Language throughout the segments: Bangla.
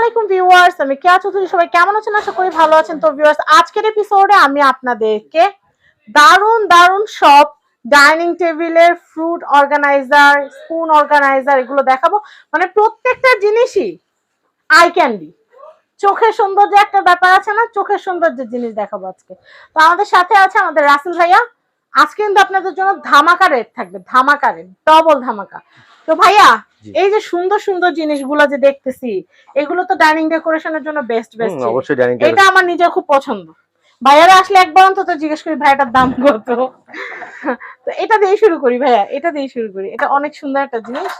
আলাইকুম ভিউয়ার্স, আমি কেয়া চৌধুরী, সবাই কেমন আছেন? আশা করি ভালো আছেন। তো ভিউয়ার্স, আজকের এপিসোডে আমি আপনাদেরকে সব ডাইনিং টেবিলের ফ্রুট অর্গানাইজার স্পুন অর্গানাইজার এগুলো দেখাবো। মানে প্রত্যেকটা জিনিসই আই ক্যান্ডি চোখের সৌন্দর্য একটা ব্যাপার আছে না, চোখের সৌন্দর্যের জিনিস দেখাবো আজকে। তো আমাদের সাথে আছে আমাদের রাসেল ভাইয়া। আজকে কিন্তু আপনাদের জন্য ধামাকা রেট থাকবে, ধামাকা রেট ডবল ধামাকা। তো ভাইয়া এই যে সুন্দর সুন্দর জিনিসগুলো যে দেখতেছি এগুলো তো ডাইনিং ডেকোরেশনের জন্য বেস্ট বেস্ট অবশ্যই ডাইনিং এটা আমার নিজের খুব পছন্দ। ভাইয়ারা আসলে একবার অন্তত জিজ্ঞেস করি ভাইয়াটার দাম কত? তো এটা দিয়ে শুরু করি ভাইয়া এটা দিয়ে শুরু করি। এটা অনেক সুন্দর একটা জিনিস।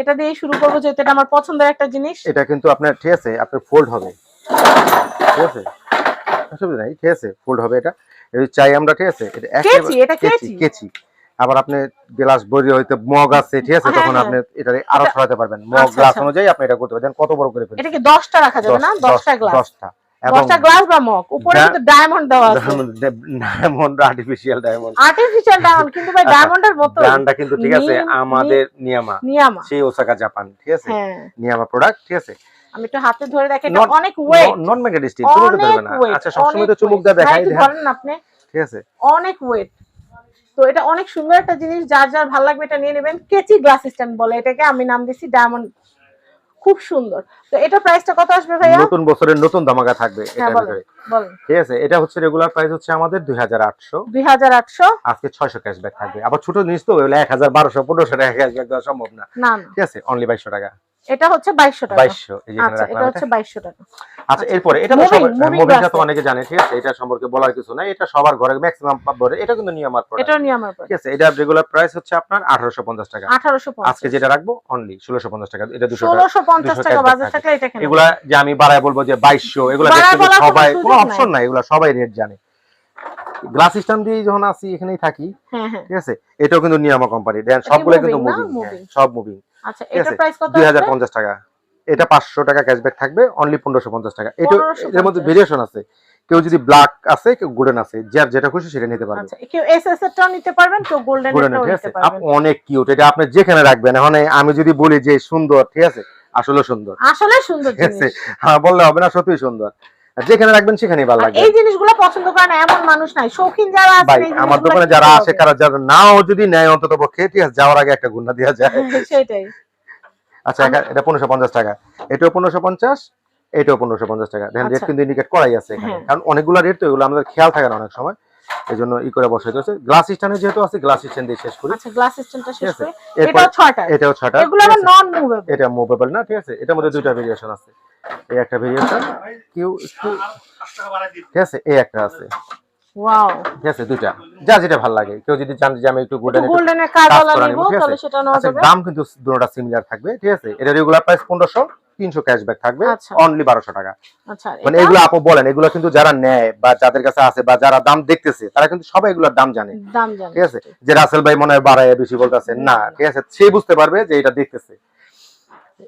এটা দিয়ে শুরু করব যেহেতু এটা আমার পছন্দের একটা জিনিস। এটা কিন্তু আপনার ঠিক আছে আপনার ফোল্ড হবে। ঠিক আছে? অসুবিধা নাই ঠিক আছে ফোল্ড হবে এটা। এই চাই আমরা ঠিক আছে? এটা কেচি, এটা কেচি? কেচি। আবার আপনি গ্লাস বড়ি হয়তো মগ আছে ঠিক আছে? হ্যাঁ, তখন হ্যাঁ। আপনি এটা আরও সরাতে পারবেন। মগ আচ্ছা, গ্লাস আচ্ছা। অনুযায়ী আপনি এটা করতে পারবেন। কত বড় করে ফেলবেন এটা কি দশটা রাখা যাবে না? দশটা গ্লাস। দশটা। এবং দশটা গ্লাস বা মগ? উপরে কিন্তু ডায়মন্ড দেওয়া আছে। Diamond artificial diamond artificial diamond কিন্তু ভাই আচ্ছা, ডায়মন্ডের মতো ব্র্যান্ডটা কিন্তু ঠিক আছে আমাদের নিয়ামা নিয়ামা সেই ওসাকা জাপান ঠিক আছে? হ্যাঁ। নিয়ামা প্রোডাক্ট ঠিক আছে? আমি একটু হাতে ধরে দেখি এটা অনেক ওয়েট নন ম্যাগনেটিক স্টিল ধরবে না। আচ্ছা সবসময় তো চুমুক দিয়ে দেখাই দেখাই ধরেন আপনি। ঠিক আছে? অনেক ওয়েট তো এটা অনেক সুন্দর একটা জিনিস যার যার ভালো লাগবে এটা নিয়ে নেবেন। কেচি গ্লাস স্ট্যান্ড বলে এটাকে আমি নাম দিছি ডায়মন্ড। খুব সুন্দর। তো এটা প্রাইসটা কত আসবে ভাইয়া? নতুন বছরের নতুন ধামাকা থাকবে হ্যাঁ ভিতরে। ঠিক আছে এটা হচ্ছে রেগুলার প্রাইস হচ্ছে আমাদের দুই হাজার আটশো। দুই হাজার আটশো? আজকে ছয়শো ক্যাশব্যাক থাকবে। আবার ছোট জিনিস তো এক হাজার বারোশো পনেরোশো টাকা ক্যাশব্যাক দেওয়া সম্ভব না। ঠিক আছে অনলি বাইশশো টাকা। এটা হচ্ছে বাইশশো টাকা। বাইশশো এই যেখানে আচ্ছা এটা হচ্ছে এটা। বাইশশো টাকা। আচ্ছা এরপরে এটা তো তো অনেকে জানে ঠিক আছে? এটা সম্পর্কে বলার কিছু নাই এটা সবার ঘরে ম্যাক্সিমাম পাবে এটা কিন্তু নিয়ে আমার এটাও নিয়ে আমার ঠিক আছে এটা রেগুলার প্রাইস হচ্ছে আপনার আঠারোশো পঞ্চাশ টাকা। আঠারোশো আজকে যেটা রাখব অনলি ষোলোশো পঞ্চাশ টাকা এটা দুশো টাকা। বাজার থাকলে এটা কেন? এগুলা যে আমি বাড়ায় বলব যে বাইশশো এগুলা দেখতে সবাই কোনো। অপশন নাই এগুলা সবাই রেট জানে। গ্লাস স্ট্যান্ড দিয়ে যখন আসি এখানেই থাকি। হ্যাঁ হ্যাঁ। ঠিক আছে? এটাও কিন্তু নিয়ামা কোম্পানি দেন সবগুলো কিন্তু মুভিং সব মুভিং আচ্ছা এটার প্রাইস কত টাকা। এটা পাঁচশো টাকা ক্যাশব্যাক থাকবে অনলি পনেরোশো পঞ্চাশ টাকা। এটা এর মধ্যে ভেরিয়েশন আছে। কেউ যদি ব্ল্যাক আছে কেউ গোল্ডেন আছে যার যেটা খুশি সেটা নিতে পারবে। আচ্ছা কেউ এসএস এরটাও নিতে পারবেন কেউ গোল্ডেন এরটাও নিতে পারবেন। অনেক কিউট এটা আপনি যেখানে রাখবেন এখন আমি যদি বলি যে সুন্দর ঠিক আছে? আসলে সুন্দর। আসলে সুন্দর ঠিক আছে? জিনিস। হ্যাঁ বললে হবে না সত্যি সুন্দর। যেখানে রাখবেন সেখানেই ভালো লাগবে। এই জিনিসগুলো পছন্দ করে না এমন মানুষ নাই। শৌখিন যারা আছে ভাই আমার দোকানে যারা আসে কারা যারা নাও যদি নেয় অন্তত পক্ষে ঠিক আছে যাওয়ার আগে একটা দেওয়া যায়। সেটাই। আচ্ছা এটা পনেরোশো পঞ্চাশ টাকা। এটাও পনেরোশো পঞ্চাশ এটাও পনেরোশো পঞ্চাশ টাকা। দেখেন রেট আচ্ছা। কিন্তু ইন্ডিকেট করাই আছে এখানে। হ্যাঁ। কারণ অনেকগুলো রেট তো এগুলো আমাদের খেয়াল থাকে না অনেক সময়। এই জন্য ই করে বসাইতে হচ্ছে। গ্লাস স্ট্যান্ডে যেহেতু আছে গ্লাস স্ট্যান্ড দিয়ে শেষ করি। আচ্ছা গ্লাস ঠিক শেষ করে। এটাও ছয়টা এটাও ছটা এগুলো নন মুভেবল এটা মুভেবল না ঠিক আছে। এটার মধ্যে দুইটা ভেরিয়েশন আছে। এই একটা ভেরিয়েশন। কেউ একটু ঠিক আছে এই একটা আছে। ওয়াও। ঠিক আছে দুইটা। যা যেটা ভালো লাগে। কেউ যদি জানে যে আমি একটু গোল্ডেন গোল্ডেনের কাজওয়ালা করা নিব তাহলে সেটা নেওয়া আচ্ছা যাবে। দাম কিন্তু দুটোটা সিমিলার থাকবে ঠিক আছে? এটা রেগুলার প্রাইস পনেরোশো তিনশো ক্যাশব্যাক থাকবে আচ্ছা। অনলি বারোশো টাকা। আচ্ছা মানে এগুলো আপু বলেন এগুলো কিন্তু যারা নেয় বা যাদের কাছে আছে বা যারা দাম দেখতেছে তারা কিন্তু সবাই এগুলোর দাম জানে। দাম জানি ঠিক আছে? যে রাসেল ভাই মনে হয় বাড়ায় বেশি বলতেছে না ঠিক আছে? সে বুঝতে পারবে যে এটা দেখতেছে।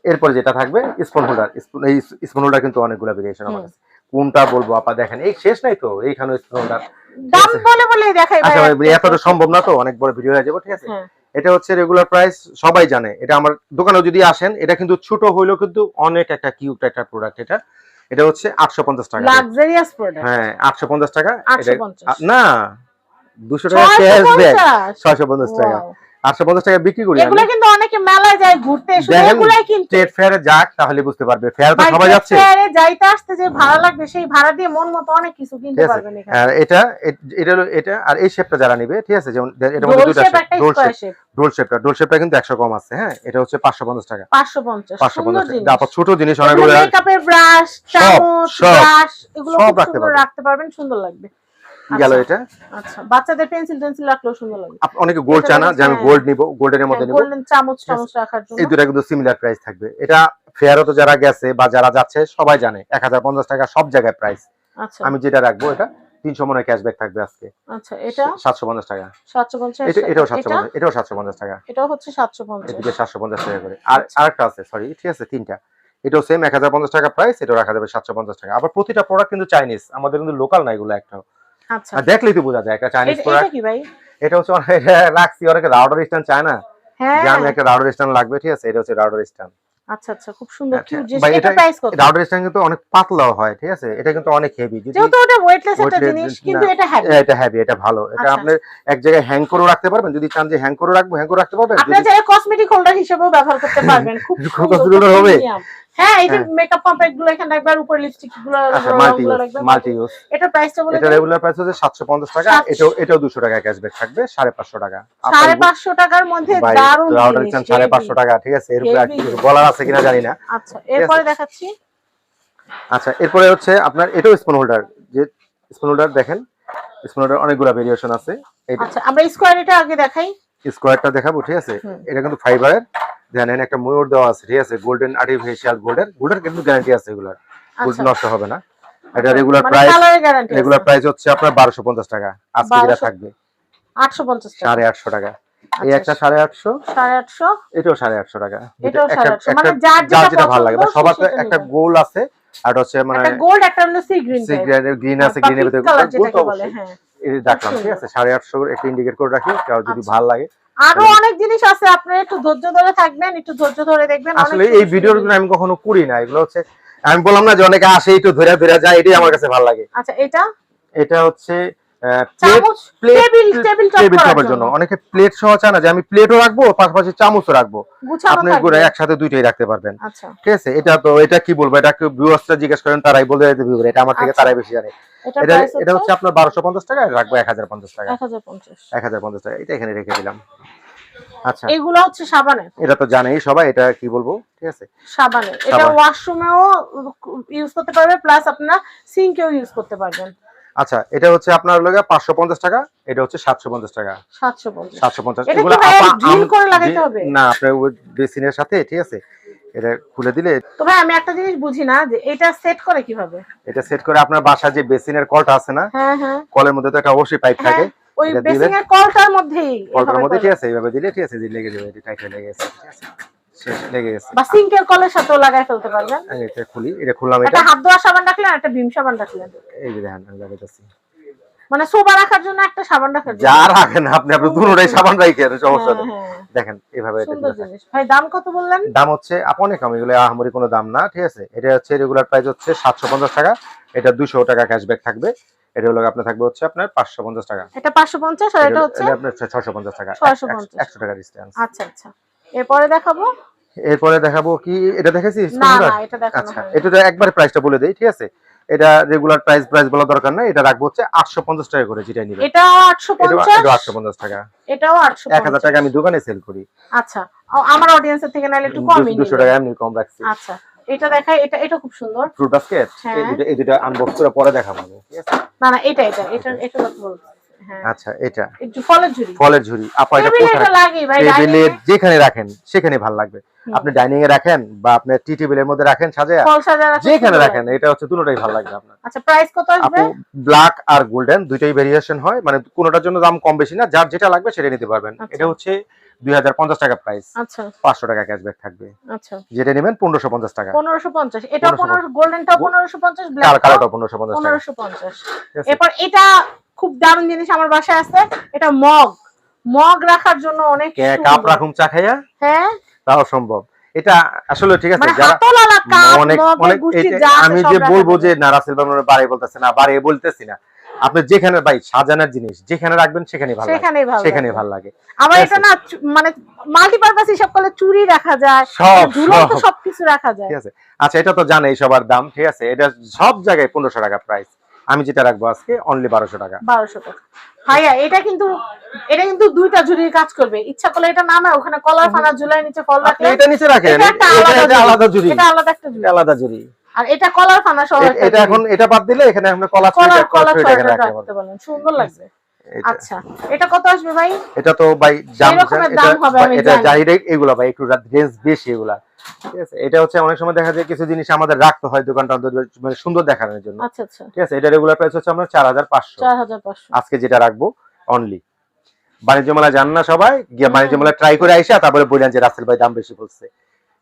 এরপরে যেটা থাকবে স্পুন হোল্ডার এই স্পুন হোল্ডার কিন্তু অনেকগুলো ভেরিয়েশন আমার। কাছে। কোনটা বলব আপা দেখেন এই শেষ নাই তো এইখানে স্পুন হোল্ডার দাম বলে বলে দেখাই ভাই আচ্ছা। এতটা সম্ভব না তো অনেক বড় ভিডিও হয়ে যাবে ঠিক আছে? হ্যাঁ। এটা হচ্ছে রেগুলার প্রাইস সবাই জানে এটা আমার দোকানেও যদি আসেন এটা কিন্তু ছোট হইলেও কিন্তু অনেক একটা কিউট একটা প্রোডাক্ট এটা। এটা হচ্ছে আটশো পঞ্চাশ টাকা। লাক্সারিয়াস প্রোডাক্ট হ্যাঁ আটশো পঞ্চাশ টাকা 850 না দুশো টাকা ক্যাশব্যাক ছয়শো পঞ্চাশ টাকা। আটশো পঞ্চাশ টাকা বিক্রি করি এগুলো কিন্তু অনেকে মেলায় যায় ঘুরতে? এগুলাই কিন্তু। স্টেট ফেয়ারে যাক তাহলে বুঝতে পারবে। ফেয়ার তো সবাই যাচ্ছে। ফেয়ারে যাইতে আসতে যে ভাড়া লাগবে সেই ভাড়া দিয়ে মন মতো অনেক কিছু কিনতে পারবেন এখানে। এটা এটা হলো এটা আর এই শেপটা যারা নিবে ঠিক আছে যেমন এটার মধ্যে দুটো শেপ একটা শেপ শেপ শেপটা রোল শেপটা কিন্তু একশো কম আছে হ্যাঁ? এটা হচ্ছে পাঁচশো পঞ্চাশ টাকা। 550 পাঁচশো সুন্দর পঞ্চাশ জিনিস। তারপর ছোট জিনিস অনেকগুলো মেকআপের ব্রাশ চামচ ব্রাশ এগুলো রাখতে পারবেন। সুন্দর লাগবে। গেল আচ্ছা, এটা? আচ্ছা বাচ্চাদের পেন্সিল টেন্সিল রাখলেও সুন্দর আপ- অনেকে গোল্ড যে আমি হ্যাঁ। গোল্ড নিব গোল্ডের মধ্যে নিব। গোল্ডেন চামচ চামচ রাখার জন্য। এই দুটা কিন্তু সিমিলার প্রাইস থাকবে। এটা ফেয়ারও তো যারা গেছে বা যারা যাচ্ছে সবাই জানে এক হাজার পঞ্চাশ টাকা সব জায়গায় প্রাইস আচ্ছা। আমি যেটা রাখব এটা তিনশো মনে ক্যাশব্যাক থাকবে আজকে। আচ্ছা এটা? সাতশো পঞ্চাশ টাকা। 750 এটা এটাও সাতশো এটা? পঞ্চাশ এটাও সাতশো পঞ্চাশ টাকা। এটাও হচ্ছে 750 এদিকে সাতশো পঞ্চাশ টাকা করে। আর আচ্ছা। আরেকটা আছে সরি ঠিক আছে তিনটা। এটাও সেম এক হাজার পঞ্চাশ টাকা প্রাইস এটাও রাখা যাবে সাতশো পঞ্চাশ টাকা। আবার প্রতিটা প্রোডাক্ট কিন্তু চাইনিজ আমাদের কিন্তু লোকাল না এগুলো একটা আচ্ছা। দেখলেই তো বোঝা যায় একটা চাইনিজ এটা- এটা প্রোডাক্ট কি ভাই? এটা হচ্ছে অনেক রাখছি অনেকে রাউডার স্ট্যান্ড চায় না হ্যাঁ। যে আমি একটা রাউডার স্ট্যান্ড লাগবে ঠিক আছে? এটা হচ্ছে রাউডার স্ট্যান্ড আচ্ছা আচ্ছা খুব সুন্দর। আচ্ছা, এটা এটা- প্রাইস কত? স্ট্যান্ড কিন্তু অনেক পাতলাও হয় ঠিক আছে? এটা কিন্তু অনেক হেভি যেহেতু ওটা ওয়েটলেস একটা জিনিস কিন্তু এটা এটা হেভি এটা ভালো। এটা আচ্ছা। আপনি এক জায়গায় হ্যাং করে রাখতে পারবেন। যদি চান যে হ্যাং করে রাখব হ্যাং করে রাখতে পারবেন। আপনারা চাইলে কসমেটিক হোল্ডার হিসেবেও ব্যবহার করতে পারবেন। খুব খুব সুন্দর, cosmetic খুব holder হবে? হ্যাঁ এই যে হ্যাঁ। মেকআপ কম্প্যাক্টগুলো এখানে রাখবেন উপরে লিপস্টিকগুলো আচ্ছা মাল্টি ইউজ মাল্টি ইউজ এটা প্রাইসটা বলে এটা রেগুলার প্রাইস হচ্ছে সাতশো পঞ্চাশ টাকা 700 এটাও এটাও দুশো টাকা ক্যাশব্যাক থাকবে সাড়ে পাঁচশো টাকা। সাড়ে পাঁচশো টাকার মধ্যে ভাই দারুণ রাউটার জিনিস, স্ট্যান্ড সাড়ে heavy। পাঁচশো টাকা ঠিক আছে? এর উপরে আর কিছু বলার আছে কিনা জানি না। আচ্ছা এরপরে দেখাচ্ছি। আচ্ছা এরপরে হচ্ছে আপনার এটাও স্পুন হোল্ডার যে স্পুন হোল্ডার দেখেন স্পুন হোল্ডার অনেকগুলো ভেরিয়েশন আছে। এটা আচ্ছা আমরা স্কোয়ার এটা আগে দেখাই। স্কোয়ারটা দেখাবো ঠিক আছে? এটা কিন্তু ফাইবারের দেখেন একটা ময়ূর দেওয়া আছে ঠিক আছে? গোল্ডেন আর্টিফিশিয়াল গোল্ডের গোল্ডের কিন্তু গ্যারান্টি আছে এগুলোর। গোল্ড আচ্ছা নষ্ট হবে না। এটা রেগুলার মানে প্রাইস রেগুলার প্রাইস হচ্ছে আপনার বারোশো পঞ্চাশ টাকা। আজকে যেটা থাকবে। আটশো পঞ্চাশ টাকা। সাড়ে আটশো টাকা। এই আচ্ছা, একটা সাড়ে আটশো? সাড়ে আটশো? এটাও সাড়ে আটশো টাকা। এটাও একটা- সাড়ে আটশো। একটা- মানে যার যেটা ভালো লাগে। সবার তো একটা গোল আছে আর হচ্ছে মানে একটা গোল্ড একটা হলো সি গ্রিন সি গ্রিন আছে গ্রিনের ভিতরে গোল তো অবশ্যই। হ্যাঁ। রাখলাম ঠিক আছে? সাড়ে আটশো একটা ইন্ডিকেট করে রাখি কারও যদি আচ্ছা। ভালো লাগে আরও অনেক জিনিস আছে আপনারা একটু ধৈর্য ধরে থাকবেন একটু ধৈর্য ধরে দেখবেন আসলে এই। আমি কখনো করি না এগুলো হচ্ছে আমি বললাম না যে অনেকে আসে একটু ধরে ধরে যায় এটাই আমার কাছে ভালো লাগে। আচ্ছা এটা? এটা হচ্ছে অনেকে প্লেট সহ চায় না যে আমি প্লেটও রাখব পাশাপাশি চামচও রাখব। আপনি একসাথে দুইটাই রাখতে পারবেন। আচ্ছা। ঠিক আছে এটা তো এটা কি বলব এটা ভিউয়ার্সরা জিজ্ঞেস করেন তারাই বলে এটা আমার থেকে আচ্ছা। তারাই বেশি জানে। এটা এটা হচ্ছে আপনার বারোশো পঞ্চাশ টাকা রাখব এক হাজার পঞ্চাশ টাকা এক হাজার পঞ্চাশ। টাকা এটা এখানে রেখে দিলাম। আচ্ছা। এগুলো হচ্ছে সাবানের। এটা তো জানেই সবাই এটা কি বলব? ঠিক আছে? সাবানের। এটা ওয়াশরুমেও ইউজ করতে পারবে প্লাস আপনারা সিঙ্কেও ইউজ করতে পারবেন। আচ্ছা এটা হচ্ছে আপনার পাঁচশো পঞ্চাশ টাকা এটা হচ্ছে সাতশো পঞ্চাশ টাকা। 750 সাতশো পঞ্চাশ। এটা কি ভাই করে লাগাইতে হবে? না আপনার বেসিনের সাথে ঠিক আছে? এটা খুলে দিলে তো ভাই আমি একটা জিনিস বুঝি না যে এটা সেট করে কীভাবে? এটা সেট করে আপনার বাসার যে বেসিনের কলটা আছে না হ্যাঁ হ্যাঁ। কলের মধ্যে তো একটা অবশ্যই পাইপ হ্যাঁ। থাকে। ওই বেসিং এর কলটার মধ্যেই কলটার মধ্যে ঠিক আছে এইভাবে দিলে ঠিক আছে যে লেগে যাবে এটা টাইট লেগে গেছে ঠিক আছে। লেগে গেছে। বা সিঙ্কের কলের সাথেও লাগাই ফেলতে পারবেন। এটা খুলি এটা খুললাম এটা। হাত ধোয়া সাবান রাখলেন একটা ভীম সাবান রাখলেন। এই যে দেখেন আমি লাগাইতেছি। মানে সোবা রাখার জন্য একটা সাবান রাখার জন্য। যা রাখেন আপনি আপনি দুটোটাই সাবান রাখেন সমস্যা হ্যাঁ, নেই হ্যাঁ। দেখেন এভাবে এটা সুন্দর জিনিস। ভাই দাম কত বললেন? দাম হচ্ছে আপ অনেক কম এগুলো আহামরি কোনো দাম না ঠিক আছে। এটা হচ্ছে রেগুলার প্রাইস হচ্ছে সাতশো পঞ্চাশ টাকা এটা দুশো টাকা ক্যাশব্যাক থাকবে। এটা হলো আপনার থাকবে হচ্ছে আপনার পাঁচশো পঞ্চাশ টাকা। এটা পাঁচশো পঞ্চাশ আর এটা হচ্ছে আপনার ছশো পঞ্চাশ টাকা 650 একশো টাকা ডিস্টেন্স আচ্ছা আচ্ছা। এরপরে দেখাবো? এরপরে দেখাবো কি? এটা দেখেছি না না এটা দেখানো আচ্ছা এটা তো একবার প্রাইসটা বলে দেই ঠিক আছে? এটা রেগুলার প্রাইস প্রাইস বলা দরকার নাই। এটা রাখব হচ্ছে আটশো পঞ্চাশ টাকা করে যেটা নিবে। এটা আটশো এটা পঞ্চাশ আটশো পঞ্চাশ টাকা। এটাও আটশো এক হাজার টাকা আমি দোকানে সেল করি। আচ্ছা আমার অডিয়েন্সের থেকে নাহলে একটু কমই দুশো নিবে। টাকা এমনি কম রাখছি। আচ্ছা। এটা দেখাই এটা এটা খুব সুন্দর। ফ্রুট বাস্কেট হ্যাঁ। এই দুটো আনবক্স করে পরে দেখাবো ঠিক আছে? না না এটা এটা এটা এটা হ্যাঁ। আচ্ছা এটা। ফলের ঝুড়ি। ফলের ঝুড়ি। আপা এটা টেবিলে যেখানে রাখেন সেখানে ভালো লাগবে। আপনি ডাইনিং এ রাখেন বা আপনি টি টেবিলের মধ্যে রাখেন সাজায়? যেখানে রাখেন এটা হচ্ছে দুটোটাই ভালো লাগবে আপনার। আচ্ছা প্রাইস কত আসবে? ব্ল্যাক আর গোল্ডেন দুইটাই ভেরিয়েশন হয়। মানে কোনোটার জন্য দাম কম বেশি না যার যেটা লাগবে সেটা নিতে পারবেন। আচ্ছা। এটা হচ্ছে দুই টাকা প্রাইস আচ্ছা। পাঁচশো টাকা ক্যাশব্যাক থাকবে। আচ্ছা। যেটা নেবেন পনেরোশো পঞ্চাশ টাকা। পনেরোশো পঞ্চাশ। এটা 1550 পনেরো গোল্ডেনটাও পনেরোশো পঞ্চাশ কালো কালোটা পনেরোশো পঞ্চাশ টাকা। পনেরোশো পঞ্চাশ? এরপর এটা খুব দারুণ জিনিস আমার বাসায় আছে। এটা মগ। মগ রাখার জন্য অনেক কাপ রাখুন চা খাইয়া? হ্যাঁ। তাও সম্ভব। এটা আসলে ঠিক আছে মানে অনেক অনেক আমি যে বলব যে না রাসেল বাড়ি বলতেছে না বাড়ি বলতেছি না। আপনি যেখানে ভাই সাজানোর জিনিস যেখানে রাখবেন সেখানে ভালো লাগে। সেখানেই ভালো সেখানে। ভালো লাগে। আবার এটা না মানে মাল্টিপারপাস হিসাব করলে চুরি রাখা যায় সব সব। সবকিছু রাখা যায়। ঠিক আছে। আচ্ছা এটা তো জানেই সবার দাম ঠিক আছে? এটা সব জায়গায় পনেরোশো টাকা প্রাইস আমি যেটা রাখব আজকে অনলি বারোশো টাকা। বারোশো টাকা। ভাইয়া এটা কিন্তু এটা কিন্তু দুইটা ঝুড়ির কাজ করবে। ইচ্ছা করলে এটা না না ওখানে কলার ফানা ঝুলাই নিচে ফল রাখলে এটা নিচে রাখেন। এটা আলাদা ঝুড়ি। জুড়ি এটা আলাদা একটা ঝুড়ি। আলাদা জুড়ি আর এটা কলার ফানা সহ এটা এখন এটা বাদ দিলে এখানে কলার কলার ছুঁড়ে রাখতে সুন্দর লাগবে। আচ্ছা এটা কত আসবে ভাই? এটা তো ভাই দাম এটা দাম হবে আমি এটা জানি। জাহিরে এগুলা ভাই একটু রেঞ্জ বেশি এগুলা। ঠিক আছে এটা হচ্ছে অনেক সময় দেখা যায় কিছু জিনিস আমাদের রাখতে হয় দোকানটা মানে সুন্দর দেখানোর জন্য। আচ্ছা আচ্ছা। ঠিক আছে এটা রেগুলার প্রাইস হচ্ছে আমরা চার হাজার পাঁচশো। আজকে যেটা রাখব অনলি বাণিজ্য মেলা যান না সবাই গিয়ে বাণিজ্য মেলা ট্রাই করে আইসা তারপরে বললেন যে রাসেল ভাই দাম বেশি বলছে।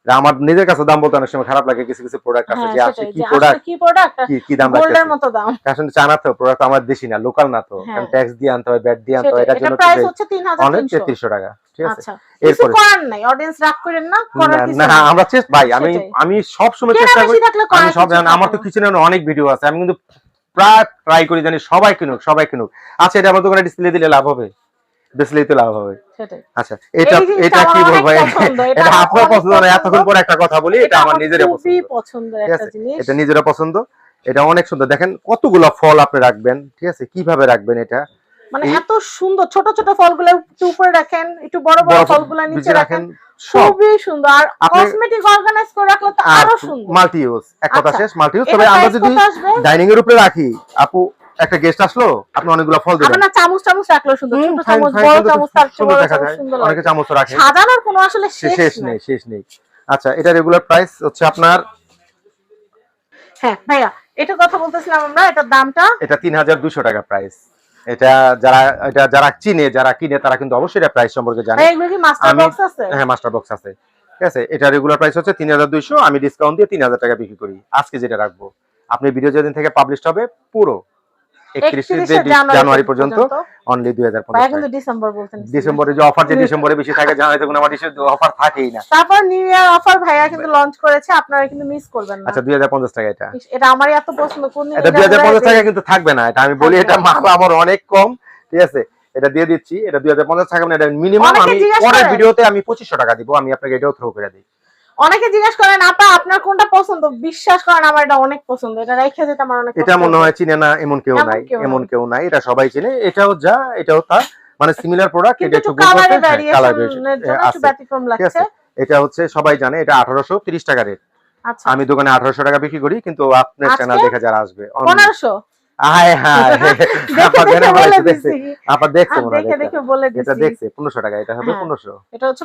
আমার নিজের কাছে দাম বলতে অনেক সময় খারাপ লাগে কিছু কিছু প্রোডাক্ট আছে হ্যাঁ যে আসলে কি প্রোডাক্ট কি প্রোডাক্ট কি দাম গোল্ডের মতো দাম। আসলে চানা তো প্রোডাক্ট আমার দেশি না লোকাল না তো। হ্যাঁ। ট্যাক্স দিয়ে আনতে হয় ব্যাট দিয়ে আনতে হয় এটার এটা জন্য প্রাইস হচ্ছে তিন হাজার অনেক তিনশো। তেত্রিশশো টাকা ঠিক আছে? আচ্ছা কিছু করার নাই অডিয়েন্স রাগ করেন না করার কিছু না। আমরা চেষ্টা ভাই আমি আমি সব সময় চেষ্টা করি আমি সব কিছু জানি আমার তো থাকে না। কিচেনে অনেক ভিডিও আছে আমি কিন্তু প্রায় ট্রাই করি জানি সবাই কিনুক সবাই কিনুক। আচ্ছা এটা আমার দোকানে ডিসপ্লে দিলে লাভ হবে? ডিসপ্লে তো লাভ হবে। আচ্ছা এটা এটা কি বলব এটা আপনার পছন্দ না? এতক্ষণ পরে একটা কথা বলি এটা আমার পছন্দ? জিনিস। এটা পছন্দ। এটা অনেক সুন্দর। দেখেন কতগুলো ফল আপনি রাখবেন ঠিক আছে? কীভাবে রাখবেন এটা? মানে এত সুন্দর ছোট ছোট ফলগুলো একটু উপরে রাখেন একটু বড় বড় ফলগুলো নিচে রাখেন খুবই সুন্দর। আর কসমেটিক অর্গানাইজ করে রাখলে তো আরও সুন্দর। মাল্টি ইউজ এক কথা আচ্ছা, শেষ মাল্টি ইউজ তবে আমরা যদি ডাইনিং এর উপরে রাখি আপু একটা গেস্ট আসলো আপনি অনেকগুলো ফল দিবেন। আপনার চামচ চামচ রাখলেও সুন্দর ছোট চামচ বড় চামচ তার সুন্দর দেখা যায়। অনেকে চামচ রাখে। সাজানোর কোনো আসলে শেষ শেষ নেই। শেষ নেই। আচ্ছা এটা রেগুলার প্রাইস হচ্ছে আপনার হ্যাঁ ভাইয়া এটা কথা বলতেছিলাম আমরা এটার দামটা? এটা তিন হাজার দুশো টাকা প্রাইস এটা যারা এটা যারা চিনে যারা কিনে তারা কিন্তু অবশ্যই এটা প্রাইস সম্পর্কে জানে। এগুলো কি মাস্টার বক্স আছে? হ্যাঁ মাস্টার বক্স আছে। ঠিক আছে এটা রেগুলার প্রাইস হচ্ছে তিন হাজার দুইশো আমি ডিসকাউন্ট দিয়ে তিন হাজার টাকা বিক্রি করি। আজকে যেটা রাখব আপনি ভিডিও যেদিন থেকে পাবলিশ হবে পুরো একত্রিশ 31 জানুয়ারি পর্যন্ত। অনলি দুই হাজার কিন্তু ডিসেম্বর বলতেন ডিসেম্বরে যে অফার যে ডিসেম্বরে বেশি থাকে জানাই তখন আমার অফার থাকেই না। তারপর নিউ ইয়ার অফার ভাইয়া কিন্তু লঞ্চ করেছে আপনারা কিন্তু মিস করবেন না। আচ্ছা দুই হাজার পঞ্চাশ টাকা এটা। এটা আমারই এত পছন্দ কোন এটা এটা দুই হাজার পঞ্চাশ টাকা কিন্তু থাকবে না এটা আমি বলি এটা মাল আমার অনেক কম ঠিক আছে? এটা দিয়ে দিচ্ছি এটা দুই হাজার পঞ্চাশ টাকা মানে এটা মিনিমাম আমি জিজ্ঞাসা পরের ভিডিওতে আমি পঁচিশশো টাকা দিব আমি আপনাকে এটাও থ্রো করে দিই। অনেকে জিজ্ঞাসা করেন আপা আপনার কোনটা পছন্দ? বিশ্বাস করেন আমার এটা অনেক পছন্দ। এটা রেখে যেতে আমার অনেক এটা মনে হয় চিনে না এমন কেউ নাই এমন কেউ নাই এটা সবাই চিনে। এটাও যা এটাও তা। মানে সিমিলার প্রোডাক্ট এটা একটু কালার ভেরিয়েশন একটু হ্যাঁ, ব্যতিক্রম লাগছে। এটা হচ্ছে সবাই জানে এটা 1830 টাকা রেট আচ্ছা। আমি দোকানে 1800 টাকা বিক্রি করি কিন্তু আপনার চ্যানেল দেখে যারা আসবে 1500 টাকা এটা হ্যাঁ। এটা হচ্ছে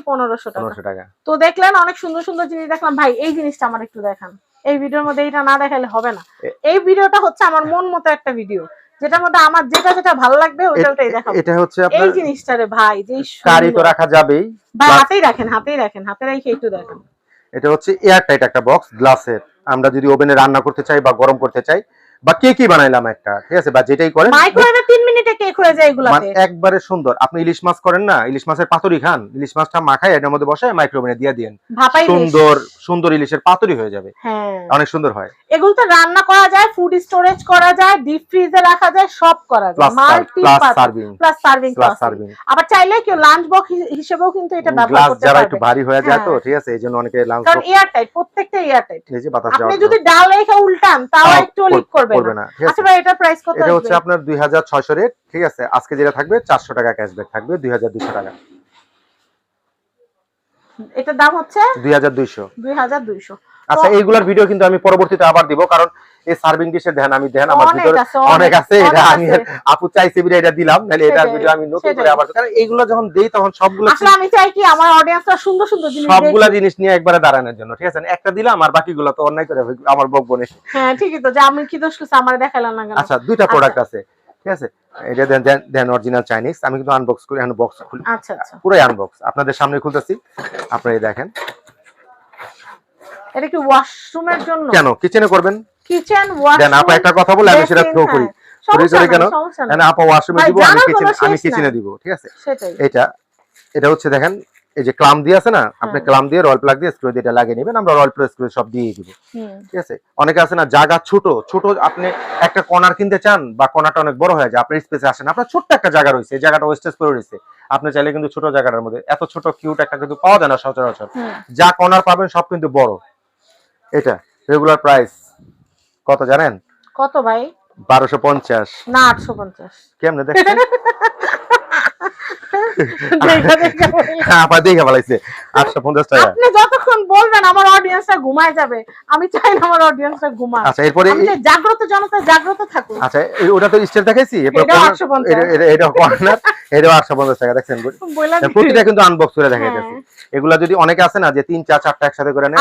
টাকা। তো দেখলেন অনেক সুন্দর সুন্দর জিনিস দেখলাম। ভাই এই জিনিসটা আমার একটু দেখান। এটা না হবে না। এই হচ্ছে আমার মন মতো একটা ভিডিও। যেটার মধ্যে আমার যেটা যেটা ভালো লাগবে এটা হচ্ছে এই জিনিসটা রে ভাই তো রাখা যাবেই ভাই হাতেই রাখেন হাতেই রাখেন হাতে রেখে একটু দেখেন। এটা হচ্ছে এয়ার টাইট একটা বক্স গ্লাসের আমরা যদি ওভেনে রান্না করতে চাই বা গরম করতে চাই বা কেকই বানাইলাম একটা? ঠিক আছে বা যেটাই করেন মাইক্রোওয়েভে তিন মিনিটে কেক হয়ে যায় এগুলাতে? একবারে সুন্দর। আপনি ইলিশ মাছ করেন না ইলিশ মাছের পাতুরি খান ইলিশ মাছটা মাখায় মধ্যে বসায় দিয়ে দিন সুন্দর সুন্দর ইলিশের পাতুরি হয়ে যাবে। হ্যাঁ। অনেক সুন্দর হয়। এগুলোতে রান্না করা যায় ফুড স্টোরেজ করা যায় ডিপ ফ্রিজে রাখা যায় সব করা যায়। Multi serving plus serving plus serving আবার চাইলে লাঞ্চ বক্স হিসেবেও কিন্তু এটা ব্যবহার করতে যারা একটু ভারী হয়ে যায় তো হ্যাঁ। ঠিক আছে এই জন্য অনেকে লাঞ্চ কারণ এয়ার টাইট প্রত্যেকটা এয়ার টাইট এই যে বাতাস আপনি যদি ডাল রেখে উল্টান তাও একটু লিক করবে। করবে না। আচ্ছা ভাই এটা প্রাইস কত এটা হচ্ছে আপনার 2600 রে ঠিক আছে? আজকে যেটা থাকবে 400 টাকা ক্যাশব্যাক থাকবে 2200 টাকা। এটার দাম হচ্ছে? 2200 2200 আচ্ছা এইগুলার ভিডিও কিন্তু আমি পরবর্তীতে আবার দিব কারণ এই সার্ভিং ডিশের ধ্যান আমি ধ্যান আমার ভিতরে অনেক আছে এটা আমি আপু চাইছে বিরে এটা দিলাম নাহলে এটার ভিডিও আমি নতুন করে আবার কারণ এইগুলো যখন দেই তখন সবগুলো আসলে আমি চাই কি আমার অডিয়েন্সরা সুন্দর সুন্দর জিনিস সবগুলা জিনিস নিয়ে একবারে দাঁড়ানোর জন্য ঠিক আছে? একটা দিলাম আর বাকিগুলো তো অন্যায় করে আমার বকবো না হ্যাঁ ঠিকই তো যে আমি কি দোষ করছি আমার দেখালাম না কেন? আচ্ছা দুইটা প্রোডাক্ট আছে ঠিক আছে? এটা দেন দেন- অরিজিনাল চাইনিজ আমি কিন্তু আনবক্স করি এখন বক্স খুলি। আচ্ছা আচ্ছা। পুরোই আনবক্স আপনাদের সামনে খুলতেছি আপনারা এই দেখেন। এটা কি ওয়াশরুমের জন্য? কেন? কিচেনে করবেন? কিচেন আপা একটা কথা বলে আমি সেটা থ্রো করি। থ্রো কেন? সমস্যা না নাই আপা ওয়াশরুমে দিব আমি কিচেনে আমি কিচেনে দিব ঠিক আছে? এটা এটা হচ্ছে দেখেন এই যে ক্লাম দিয়ে আছে না আপনি হ্যাঁ। ক্লাম দিয়ে রয়্যাল প্লাগ দিয়ে স্ক্রু দিয়ে এটা লাগিয়ে নেবেন আমরা রয়্যাল প্লাগ স্ক্রু সব দিয়ে দিব। ঠিক আছে? অনেকে আছে না জায়গা ছোট ছোট আপনি একটা কর্নার কিনতে চান বা কর্নারটা অনেক বড় হয়ে যায় আপনার স্পেসে আসেন আপনার ছোট্ট একটা জায়গা রয়েছে এই জায়গাটা ওয়েস্টেজ করে রয়েছে। আপনি চাইলে কিন্তু ছোট জায়গাটার মধ্যে এত ছোট কিউট একটা কিন্তু পাওয়া যায় না সচরাচর। যা কর্নার পাবেন সব কিন্তু বড়। এটা রেগুলার প্রাইস কত জানেন? কত ভাই? বারোশো পঞ্চাশ। না আটশো পঞ্চাশ। কেমনে দেখছেন? দেখা দেখা বলি। আপা দেখে বলাইছে আটশো পঞ্চাশ টাকা। আপনি যতক্ষণ বলবেন আমার অডিয়েন্সটা ঘুমায় যাবে আমি চাই না আমার অডিয়েন্সটা ঘুমাক। আচ্ছা এরপরে জাগ্রত জনতা জাগ্রত থাকুক। আচ্ছা ওটা তো স্টেল দেখাইছি? এরপর এটাও corner- 850 এটা- এটা- এটা আটশো পঞ্চাশ টাকা দেখছেন? প্রতিটা কিন্তু আনবক্স করে দেখাইতেছি। হ্যাঁ। এগুলা যদি অনেকে আছে না যে তিন চার চারটা একসাথে করে নেয়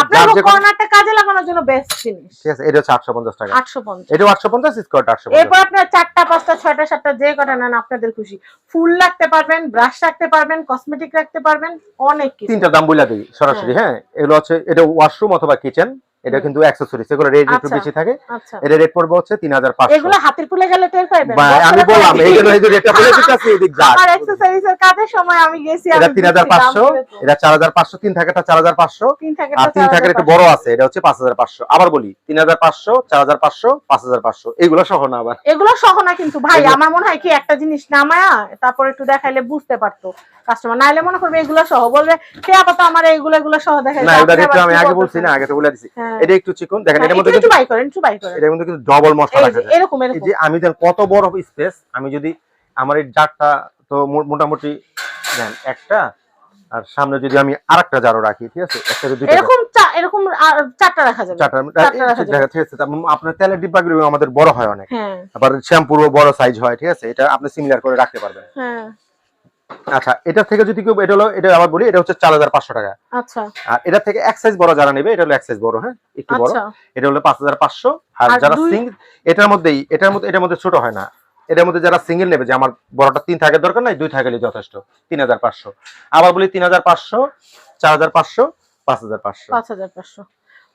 কর্নারটা কাজে লাগানোর জন্য বেস্ট জিনিস। ঠিক আছে এটা হচ্ছে আটশো পঞ্চাশ টাকা। আটশো পঞ্চাশ। এটাও আটশো পঞ্চাশ স্কোয়ারটা আটশো এরপর আপনার চারটা পাঁচটা ছয়টা সাতটা যে কটা নেন আপনাদের খুশি। ফুল রাখতে পারবেন ব্রাশ রাখতে পারবেন কসমেটিক রাখতে পারবেন অনেক কিছু। তিনটা দাম বলে দিই সরাসরি হ্যাঁ। এগুলো হচ্ছে এটা ওয়াশরুম অথবা কিচেন এটা কিন্তু অ্যাক্সেসরিজ এগুলো রেট একটু আচ্ছা। বেশি থাকে। আচ্ছা। এটা রেট পড়বে হচ্ছে তিন হাজার পাঁচশো। এগুলো হাতের পুলে গেলে টের পাইবেন? আমি বললাম পাইবেন। এইগুলো এই যে রেটটা বলে দিতেছি এদিক যা। আমার এর কাজের সময় আমি গেছি এটা আমি তিন হাজার দেখছি দাম পাঁচশো কত। এটা চার হাজার পাঁচশো তিন থাকাটা চার হাজার তিন থাকে আর তিন থাকের একটু বড় আছে এটা হচ্ছে পাঁচ হাজার পাঁচশো। আবার বলি তিন হাজার পাঁচশো চার হাজার পাঁচশো পাঁচ হাজার পাঁচশো এগুলো সহ না আবার। এগুলো সহ না কিন্তু ভাই আমার মনে হয় কি একটা জিনিস নামায়া তারপর একটু দেখাইলে বুঝতে পারতো কাস্টমার নাইলে মনে করবে এগুলো সহ বলবে কে আপাতত আমার এগুলো এগুলো সহ দেখাই না এটা আমি আগে বলছি না আগে তো বলে দিছি। হ্যাঁ। এটা একটু চিকন। দেখেন এটার মধ্যে একটু কিন্তু বাই করেন একটু বাই করেন। এটার মধ্যে কিন্তু ডবল মশলা রাখা যায় এরকম এরকম। যে আমি দেন কত বড় স্পেস আমি যদি আমার এই জারটা তো মোটামুটি দেন একটা আর সামনে যদি আমি আরেকটা জারও রাখি ঠিক আছে? একটা দুইটা এরকম এরকম চারটা রাখা যাবে। চারটা ঠিক আছে, আছে তারপর আপনার তেলের ডিব্বাগুলো আমাদের বড় হয় অনেক। হ্যাঁ। আবার শ্যাম্পুরও বড় সাইজ হয় ঠিক আছে? এটা আপনি সিমিলার করে রাখতে পারবেন। হ্যাঁ। আচ্ছা এটা থেকে যদি কেউ এটা হলো এটা আবার বলি এটা হচ্ছে চার হাজার পাঁচশো টাকা। আচ্ছা। আর এটা থেকে এক সাইজ বড় যারা নেবে এটা হলো এক সাইজ বড় হ্যাঁ? একটু বড়। আচ্ছা। এটা হলো পাঁচ হাজার পাঁচশো। আর যারা সিঙ্গেল এটার মধ্যেই এটার মধ্যে এটার মধ্যে ছোট হয় না। এটার মধ্যে যারা সিঙ্গেল নেবে যে আমার বড়টা তিন থাকার দরকার নাই দুই থাকলে যথেষ্ট। তিন হাজার পাঁচশো। আবার বলি তিন হাজার পাঁচশো চার হাজার পাঁচশো পাঁচ হাজার পাঁচশো। পাঁচ হাজার পাঁচশো।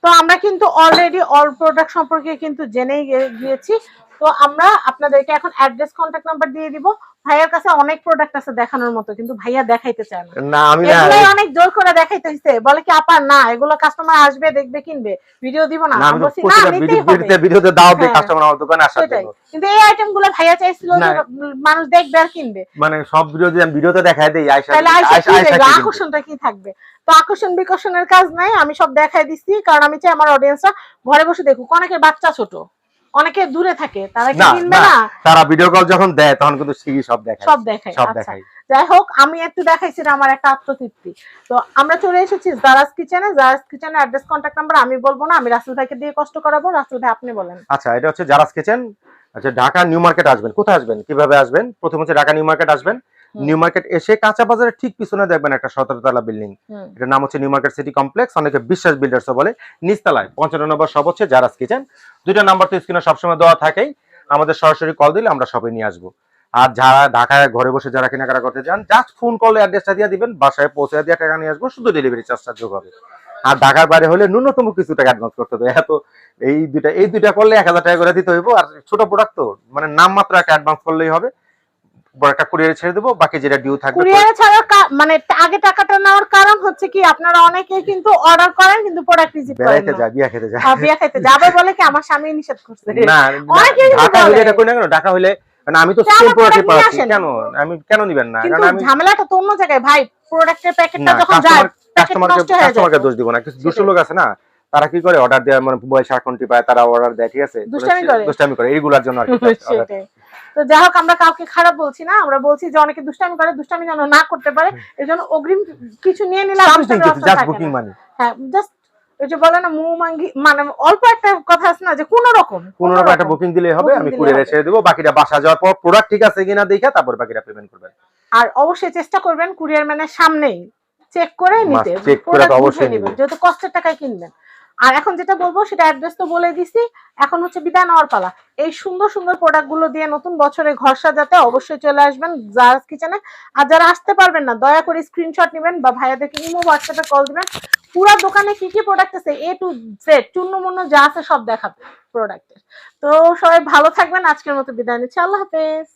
তো আমরা কিন্তু অলরেডি অল প্রোডাক্ট সম্পর্কে কিন্তু জেনেই গিয়েছি। তো আমরা আপনাদেরকে এখন অ্যাড্রেস কন্ট্যাক্ট নাম্বার দিয়ে দিব। ভাইয়ার কাছে অনেক প্রোডাক্ট আছে দেখানোর মতো কিন্তু ভাইয়া দেখাইতে চায় না। না আমি অনেক জোর করে দেখাইতে হইছে। বলে কি আপা না এগুলো কাস্টমার আসবে দেখবে কিনবে। ভিডিও দিব না। আমি বলছি না নিতেই হবে। ভিডিওতে ভিডিওতে দাও হ্যাঁ। কাস্টমার আমার দোকানে আসার জন্য। কিন্তু এই আইটেমগুলো ভাইয়া চাইছিল যে। মানুষ দেখবে আর কিনবে। মানে সব ভিডিও যদি আমি ভিডিওতে দেখাই দিই কি কিনবে? আকর্ষণটা কি থাকবে? তো আকর্ষণ বিকর্ষণের কাজ নাই আমি সব দেখাই দিচ্ছি কারণ আমি চাই আমার অডিয়েন্সরা ঘরে বসে দেখুক অনেকের বাচ্চা ছোট। অনেকে দূরে থাকে তারা কি কিনবে না তারা ভিডিও কল যখন দেয় তখন কিন্তু সেই সব দেখায়। সব দেখায় সব আচ্ছা। দেখাই যাই হোক আমি একটু দেখাইছি আমার একটা আত্মতৃপ্তি। তো আমরা চলে এসেছি জারাস কিচেনে জারাস কিচেনের অ্যাড্রেস কন্ট্যাক্ট নাম্বার আমি বলব না আমি রাসেল ভাইকে দিয়ে কষ্ট করাবো। রাসেল ভাই আপনি বলেন। আচ্ছা এটা হচ্ছে জারাস কিচেন আচ্ছা ঢাকা নিউ মার্কেট আসবেন। কোথায় আসবেন? কীভাবে আসবেন? প্রথম হচ্ছে ঢাকা নিউ মার্কেট আসবেন। নিউ মার্কেট এসে কাঁচা বাজারের ঠিক পিছনে দেখবেন একটা সতেরো তলা বিল্ডিং। এটার নাম হচ্ছে নিউ মার্কেট সিটি কমপ্লেক্স অনেকে বিশ্বাস বিল্ডার্স বলে নিচতলায় পঞ্চান্ন নম্বর সব হচ্ছে জারাস কিচেন দুইটা নাম্বার তো স্ক্রিনে সবসময় দেওয়া থাকেই। আমাদের সরাসরি কল দিলে আমরা সবে নিয়ে আসব। আর যারা ঢাকায় ঘরে বসে যারা কেনাকাটা করতে চান জাস্ট ফোন করলে অ্যাড্রেসটা দিয়ে দিবেন। বাসায় পৌঁছে দিয়ে টাকা নিয়ে আসব শুধু ডেলিভারি চার্জটা যোগ হবে। আর ঢাকার বাইরে হলে ন্যূনতম কিছু টাকা অ্যাডভান্স করতে হবে। এত এই দুইটা এই দুইটা করলে এক হাজার টাকা করে দিতে হইব। আর ছোট প্রোডাক্ট তো মানে নাম মাত্র একটা অ্যাডভান্স করলেই হবে। একটা কুরিয়ারে ছেড়ে দেবো বাকি যেটা ডিউ থাকবে কুরিয়ারে মানে আগে টাকাটা নেওয়ার কারণ হচ্ছে কি আপনারা অনেকে কিন্তু অর্ডার করেন কিন্তু প্রোডাক্ট রিসিভ করেন বেড়াইতে যায় বিয়া খেতে যায় আর বিয়া যাবে বলে কি আমার স্বামী নিষেধ করছে। না ঢাকা হলে এটা কই না কেন ঢাকা হলে মানে আমি তো সেম পাচ্ছি। কেন? আমি কেন নিবেন না? কারণ আমি ঝামেলাটা তো অন্য জায়গায়। ভাই প্রোডাক্টের প্যাকেটটা যখন যায় কাস্টমারকে হয়ে কাস্টমারকে দোষ দিব না। কিছু দুষ্ট লোক আছে না তারা কি করে? অর্ডার দেয় মানে মোবাইল সারাক্ষণটি পায় তারা অর্ডার দেয় ঠিক আছে? দুষ্টামি করে। এইগুলোর জন্য আর কি। তো যাই হোক আমরা কাউকে খারাপ বলছি না আমরা বলছি যে অনেকে দুষ্টামি করে দুষ্টামি যেন না করতে পারে এই জন্য অগ্রিম কিছু নিয়ে নিলে আর Something দুষ্টামির কিছু অবস্থা জাস্ট থাকে বুকিং না। মানি হ্যাঁ জাস্ট ওই যে বলে না মু মানে অল্প একটা কথা আছে না যে কোন রকম কোনো রকম একটা বুকিং দিলেই হবে আমি কুরিয়ারে ছেড়ে দেবো বাকিটা বাসা যাওয়ার পর প্রোডাক্ট ঠিক আছে কিনা দেখে তারপর বাকিটা পেমেন্ট করবেন। আর অবশ্যই চেষ্টা করবেন কুরিয়ার ম্যানের সামনেই চেক করে নিতে করে অবশ্যই নিবেন। যেহেতু কষ্টের টাকায় কিনবেন। আর এখন যেটা বলব, সেটা অ্যাড্রেস তো বলে দিছি। এখন হচ্ছে বিদায় নেওয়ার পালা এই সুন্দর সুন্দর প্রোডাক্টগুলো দিয়ে নতুন বছরে ঘর সাজাতে অবশ্যই চলে আসবেন জারাস কিচেনে আর যারা আসতে পারবেন না, দয়া করে স্ক্রিনশট নেবেন বা ভাইয়াদেরকে ইমো হোয়াটসঅ্যাপে কল দিবেন। পুরো দোকানে কি কি প্রোডাক্ট আছে এ টু জেড চূর্ণ মুন্ন যা আছে সব দেখাবে প্রোডাক্টের তো সবাই ভালো থাকবেন, আজকের মতো বিদায় নিচ্ছি। আল্লাহ হাফেজ।